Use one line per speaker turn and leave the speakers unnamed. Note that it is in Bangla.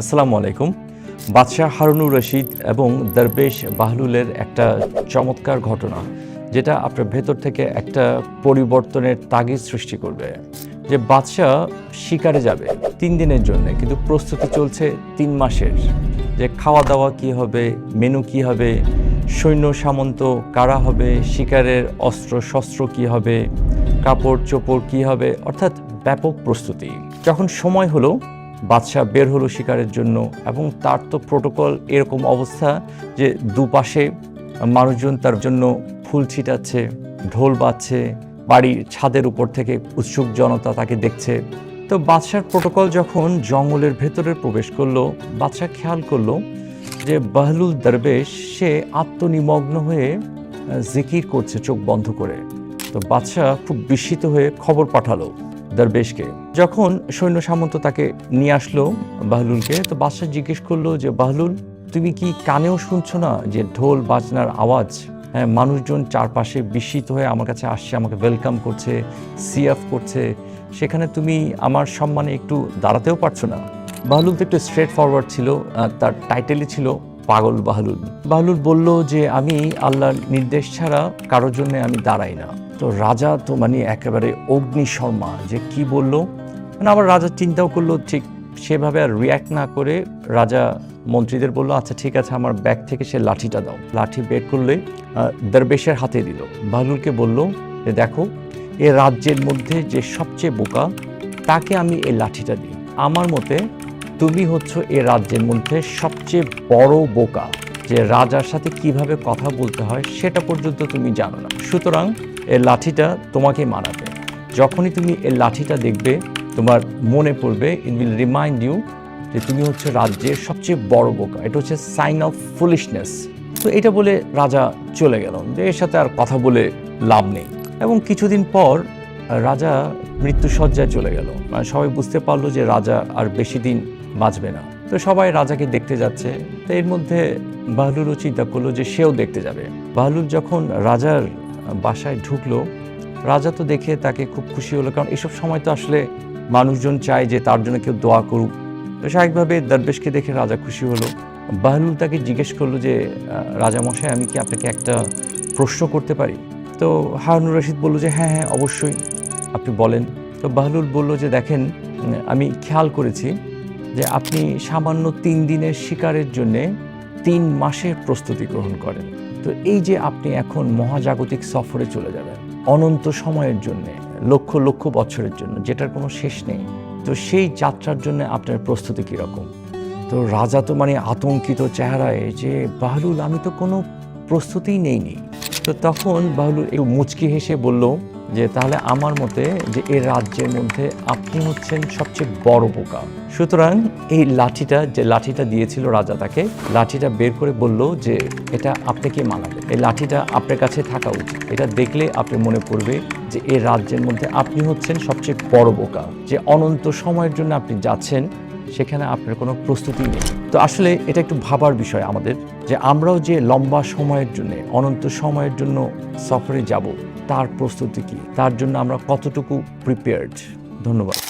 আসসালামু আলাইকুম। বাদশাহ হারুনুর রশিদ এবং দরবেশ বাহলুলের একটা চমৎকার ঘটনা, যেটা আপনার ভেতর থেকে একটা পরিবর্তনের তাগিদ সৃষ্টি করবে, যে বাদশাহ শিকারে যাবে তিন দিনের জন্য, কিন্তু প্রস্তুতি চলছে তিন মাসের, যে খাওয়া দাওয়া কি হবে, মেনু কি হবে, সৈন্য সামন্ত কারা হবে, শিকারের অস্ত্র শস্ত্র কি হবে কাপড় চোপড় কি হবে, অর্থাৎ ব্যাপক প্রস্তুতি। যখন সময় হলো বাদশাহ বের হলো শিকারের জন্য এবং তার তো প্রোটোকল এরকম অবস্থা যে দুপাশে মানুষজন তার জন্য ফুল ছিটাচ্ছে, ঢোল বাজছে, বাড়ির ছাদের উপর থেকে উৎসুক জনতা তাকে দেখছে। তো বাদশার প্রোটোকল যখন জঙ্গলের ভেতরে প্রবেশ করল, বাদশাহ খেয়াল করল যে বাহলুল দরবেশ, সে আত্মনিমগ্ন হয়ে জিকির করছে চোখ বন্ধ করে। তো বাদশাহ খুব বিস্মিত হয়ে খবর পাঠালো দরবেশকে। যখন সৈন্য সামন্ত তাকে নিয়ে আসলো বাহলুলকে, তো বাদশাহ জিজ্ঞেস করল যে, বাহলুল, তুমি কি কানেও শুনছো না যে ঢোল বাজনার আওয়াজ? হ্যাঁ মানুষজন চারপাশে বিস্মিত হয়ে আমার কাছে আসছে, আমাকে ওয়েলকাম করছে সিএফ করছে। সেখানে তুমি আমার সম্মানে একটু দাঁড়াতেও পারছ না। বাহলুল তো একটু স্ট্রেট ফরওয়ার্ড ছিল তার টাইটেলই ছিল পাগল বাহলুল। বাহলুল বলল যে, আমি আল্লাহর নির্দেশ ছাড়া কারোর জন্য আমি দাঁড়াই না। তো রাজা তো মানে একেবারে অগ্নিশর্মা যে কি বলল? মানে আবার রাজা চিন্তাও করল, ঠিক সেভাবে আর রিয়্যাক্ট না করে রাজা মন্ত্রীদের বলল আচ্ছা ঠিক আছে, আমার ব্যাগ থেকে সে লাঠিটা দাও। লাঠি বের করলে দরবেশের হাতে দিল। বাহলুলকে বলল যে দেখো, এ রাজ্যের মধ্যে যে সবচেয়ে বোকা, তাকে আমি এই লাঠিটা দিই। আমার মতে, তুমি হচ্ছ এ রাজ্যের মধ্যে সবচেয়ে বড় বোকা। যে রাজার সাথে কীভাবে কথা বলতে হয়, সেটা পর্যন্ত তুমি জানো না। সুতরাং এর লাঠিটা তোমাকে মানাবে যখনই তুমি এর লাঠিটা দেখবে, তোমার মনে পড়বে ইট উইল রিমাইন্ড ইউ যে তুমি হচ্ছে রাজ্যের সবচেয়ে বড় বোকা। এটা হচ্ছে সাইন অফ ফুলিশনেস তো এটা বলে রাজা চলে গেল। যে এর সাথে আর কথা বলে লাভ নেই। এবং কিছুদিন পর রাজা মৃত্যুসজ্জায় চলে গেল। মানে সবাই বুঝতে পারল যে রাজা আর বেশি দিন বাঁচবে না। তো সবাই রাজাকে দেখতে যাচ্ছে। তো এর মধ্যে বাহলুরও চিন্তা করল যে সেও দেখতে যাবে। বাহলুর যখন রাজার বাসায় ঢুকলো। রাজা তো দেখে তাকে খুব খুশি হলো, কারণ এসব সময় তো আসলে মানুষজন চায় যে তার জন্য কেউ দোয়া করুক। তো স্বাভাবিকভাবে দরবেশকে দেখে রাজা খুশি হলো। বাহলুল তাকে জিজ্ঞেস করল যে রাজামশাই, আমি কি আপনাকে একটা প্রশ্ন করতে পারি? তো হারুনুর রশিদ বলল যে হ্যাঁ হ্যাঁ অবশ্যই, আপনি বলেন। তো বাহলুল বলল যে, দেখেন আমি খেয়াল করেছি যে আপনি সামান্য তিন দিনের শিকারের জন্যে তিন মাসের প্রস্তুতি গ্রহণ করেন। তো এই যে আপনি এখন মহাজাগতিক সফরে চলে যাবেন, অনন্ত সময়ের জন্য, লক্ষ লক্ষ বছরের জন্য, যেটার কোনো শেষ নেই, তো সেই যাত্রার জন্য আপনার প্রস্তুতি কীরকম? তো রাজা তো মানে আতঙ্কিত চেহারায় যে বাহলুল আমি তো কোনো প্রস্তুতিই নেইনি। তো তখন বাহলুল একটু মুচকি হেসে বলল যে, তাহলে আমার মতে যে এই রাজ্যের মধ্যে আপনি হচ্ছেন সবচেয়ে বড় বোকা। সুতরাং এই লাঠিটা, যে লাঠিটা দিয়েছিল রাজা তাকে, লাঠিটা বের করে বলল যে, এটা আপনাকে মানাবে। এই লাঠিটা আপনার কাছে থাকা উচিত। এটা দেখলে আপনি মনে পড়বে যে এই রাজ্যের মধ্যে আপনি হচ্ছেন সবচেয়ে বড় বোকা। যে অনন্ত সময়ের জন্য আপনি যাচ্ছেন সেখানে আপনার কোনো প্রস্তুতি নেই। তো আসলে এটা একটু ভাবার বিষয় আমাদের যে আমরাও যে লম্বা সময়ের জন্য, অনন্ত সময়ের জন্য সফরে যাব, তার প্রস্তুতি কি? তার জন্য আমরা কতটুকু প্রিপেয়ার্ড ধন্যবাদ।